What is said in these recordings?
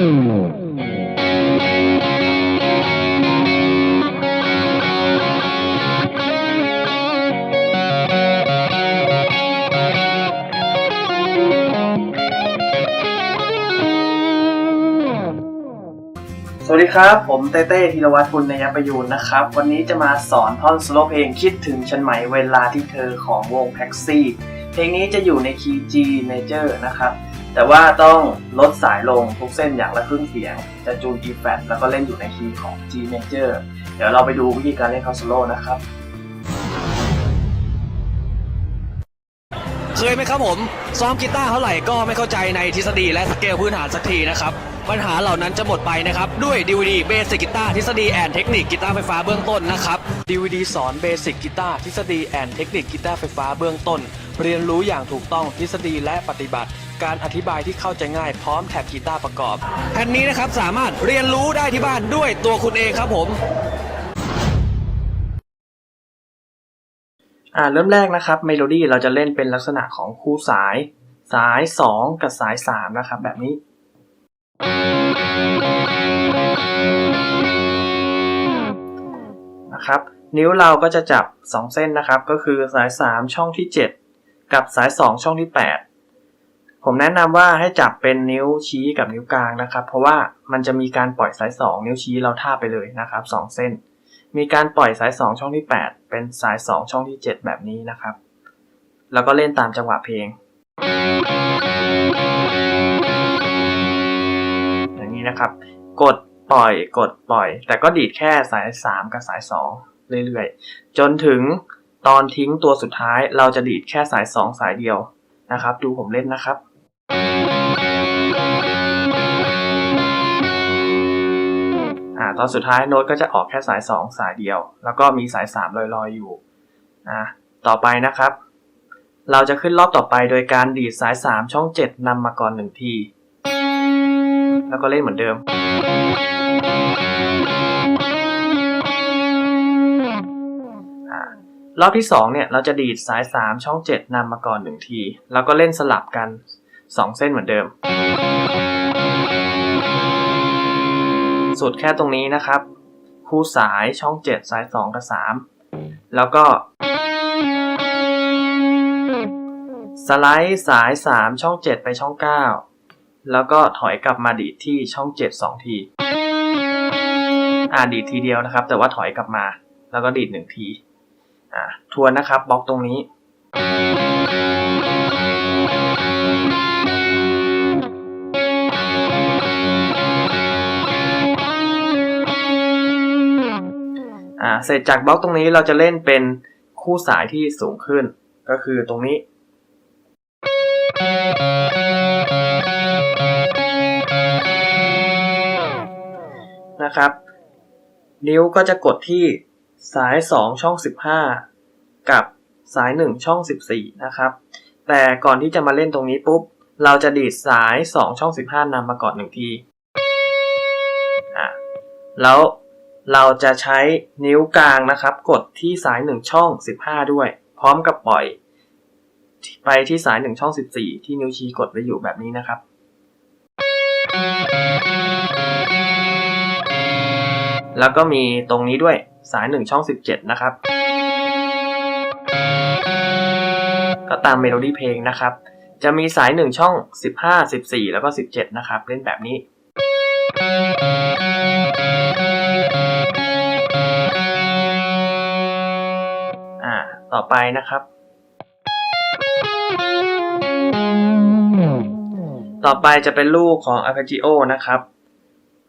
สวัสดีครับ ผมเต้เต้ธีรวัตรปุณณยประยูนนะครับ วันนี้จะมาสอนท่อนสโลเพลงคิดถึงฉันไหมเวลาที่เธอของวงแท็กซี่ เพลงนี้จะอยู่ในคีย์ G major นะครับ แต่ว่าต้องลดสายลงทุกเส้นอย่างละครึ่งเสียง จะจูน E flat แล้วก็เล่นอยู่ในคีย์ของ G major เดี๋ยวเราไปดูวิธีการเล่นคอนโซโล่นะครับ เคยไหมครับผม ซ้อมกีตาร์เท่าไหร่ก็ไม่เข้าใจในทฤษฎีและสเกลพื้นฐานสักทีนะครับ ปัญหาเหล่านั้นจะหมดไปนะครับ ด้วย DVD เบสิกกีตาร์ทฤษฎีแอนเทคนิคกีตาร์ไฟฟ้าเบื้องต้นนะครับ DVD สอนเบสิกกีตาร์ทฤษฎีแอนเทคนิคกีตาร์ไฟฟ้าเบื้องต้น เรียนรู้อย่างถูกต้องทฤษฎีและปฏิบัติ การอธิบายที่เข้าใจง่ายพร้อมแท็บกีตาร์ประกอบแผ่นนี้นะครับสามารถเรียนรู้ได้ที่บ้านด้วยตัวคุณเองครับผมอ่าเริ่มแรกนะครับเมโลดี้เราจะเล่นเป็นลักษณะของคู่สาย สาย 2 กับสาย 3 นะครับ แบบนี้ นะครับนิ้วเราก็จะจับ 2 เส้นนะครับ ก็คือสาย 3 ช่องที่ 7 กับสาย 2 ช่องที่ 8 ผมแนะนำว่าให้จับเป็นนิ้วชี้กับนิ้วกลางนะครับ เพราะว่ามันจะมีการปล่อยสาย 2 นิ้วชี้เราท่าไปเลยนะครับ 2 เส้น มีการปล่อยสาย 2 ช่องที่ 8 เป็นสาย 2 ช่องที่ 7 แบบนี้นะครับ แล้วก็เล่นตามจังหวะเพลงอย่าง นี้นะครับ กดปล่อยกดปล่อย แต่ก็ดีดแค่สาย 3 กับสาย 2 เรื่อยๆ จนถึงตอนทิ้งตัวสุดท้ายเราจะดีดแค่สาย 2 สายเดียวนะครับ ดูผมเล่นนะครับอ่าตอนสุดท้ายโน้ตก็จะออกแค่สาย 2 สายเดียว แล้วก็มีสาย 3 ลอยๆอยู่อ่าต่อไปนะครับ เราจะขึ้นรอบต่อไปโดยการดีดสาย 3 ช่อง 7นำมาก่อน1ที แล้วก็เล่นเหมือนเดิมอรอบที่ 2 เนี่ย เราจะดีดสาย 3 ช่อง 7นำมาก่อน1ที แล้วก็เล่นสลับกัน 2 เส้นเหมือนเดิม สุดแค่ตรงนี้นะครับ คู่สายช่อง 7 สาย 2 กับ 3 แล้วก็สไลด์สาย 3 ช่อง 7 ไปช่อง 9 แล้วก็ถอยกลับมาดีดที่ช่อง 7 2 ที อ่าดีดทีเดียวนะครับ แต่ว่าถอยกลับมา แล้วก็ดีด1ที อ่าทวนนะครับบล็อกตรงนี้ อ่าเสร็จจากบล็อกตรงนี้เราจะเล่นเป็นคู่สายที่สูงขึ้น ก็คือตรงนี้ นะครับ นิ้วก็จะกดที่สาย 2 ช่อง 15 กับสาย 1 ช่อง 14 นะครับ แต่ก่อนที่จะมาเล่นตรงนี้ปุ๊บ เราจะดีดสาย 2 ช่อง 15นำมาก่อน1ทีอะแล้วเราจะใช้นิ้วกลางนะครับ กดที่สาย 1 ช่อง 15 ด้วย พร้อมกับปล่อย ไปที่สาย 1 ช่อง 14 ที่นิ้วชี้กดไว้อยู่แบบนี้นะครับ แล้วก็มีตรงนี้ด้วยสาย 1 ช่อง 17 นะครับ ก็ตามเมโลดี้เพลงนะครับ จะมีสาย 1 ช่อง 15 14 แล้วก็ 17 นะครับ เล่นแบบนี้ อ่า ต่อไปนะครับต่อไปจะเป็นลูกของ arpeggio นะครับ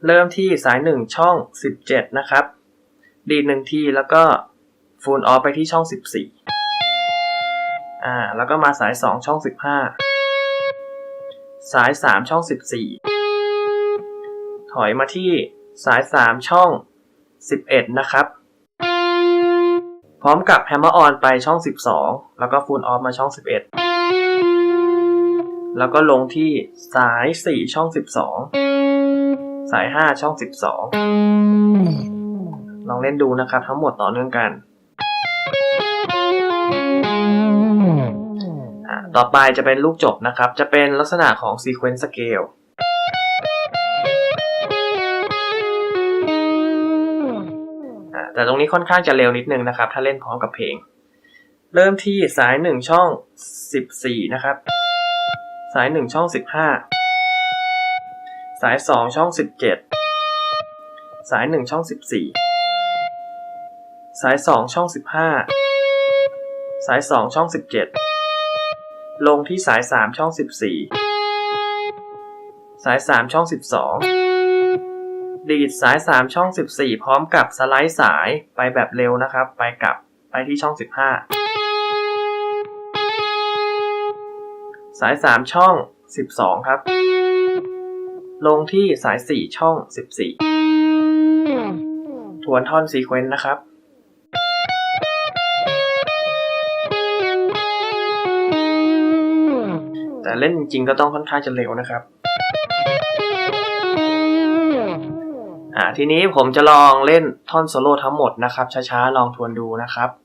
เริ่มที่สาย 1 ช่อง 17 นะครับ ดีดหนึ่งทีแล้วก็ฟูลออฟไปที่ช่อง 14 อ่า แล้วก็มาสาย 2 ช่อง 15 สาย 3 ช่อง 14 ถอยมาที่สาย 3 ช่อง 11 นะครับ พร้อมกับแฮมเมอร์ออนไปช่อง 12 แล้วก็ฟูลออฟมาช่อง 11 แล้วก็ลงที่สาย 4 ช่อง 12 สาย 5 ช่อง 12 ลองเล่นดูนะครับ ทั้งหมดต่อเนื่องกัน ต่อไปจะเป็นลูกจบนะครับ จะเป็นลักษณะของ Sequence Scale แต่ตรงนี้ค่อนข้างจะเร็วนิดนึงนะครับ ถ้าเล่นพร้อมกับเพลง เริ่มที่สาย 1 ช่อง 14 นะครับ สาย 1 ช่อง 15 สายสองช่องสิบเจ็ดสายหนึ่งช่องสิบสี่สายสองช่องสิบห้าสายสองช่องสิบเจ็ดลงที่สายสามช่องสิบสี่สายสามช่องสิบสองดีดสายสามช่องสิบสี่พร้อมกับสไลด์สายไปแบบเร็วนะครับ ไปกลับไปที่ช่องสิบห้าสายสามช่องสิบสองครับ ลงที่สายสี่ช่องสิบสี่ทวนท่อนซีเควนต์นะครับ แต่เล่นจริงก็ต้องค่อนข้างจะเร็วนะครับอ่าทีนี้ผมจะลองเล่นท่อนโซโล่ทั้งหมดนะครับ ช้าๆ ลองทวนดูนะครับ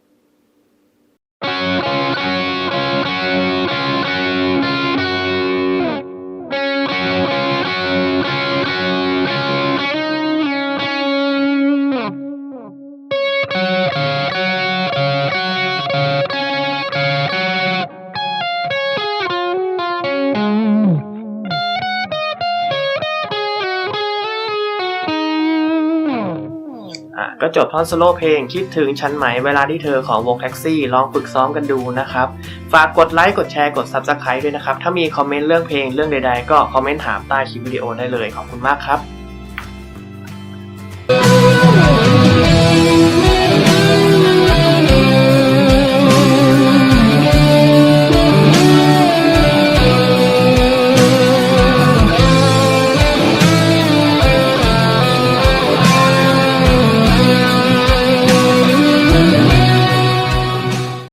ก็จบท่อนโซโล่เพลงคิดถึงฉันไหมเวลาที่เธอของวงแท็กซี่ลองฝึกซ้อมกันดูนะครับ ฝากกดไลค์กดแชร์กด Subscribe ด้วยนะครับ ถ้ามีคอมเมนต์เรื่องเพลงเรื่องใดๆ ก็คอมเมนต์ถามใต้คลิปวิดีโอได้เลยขอบคุณมากครับ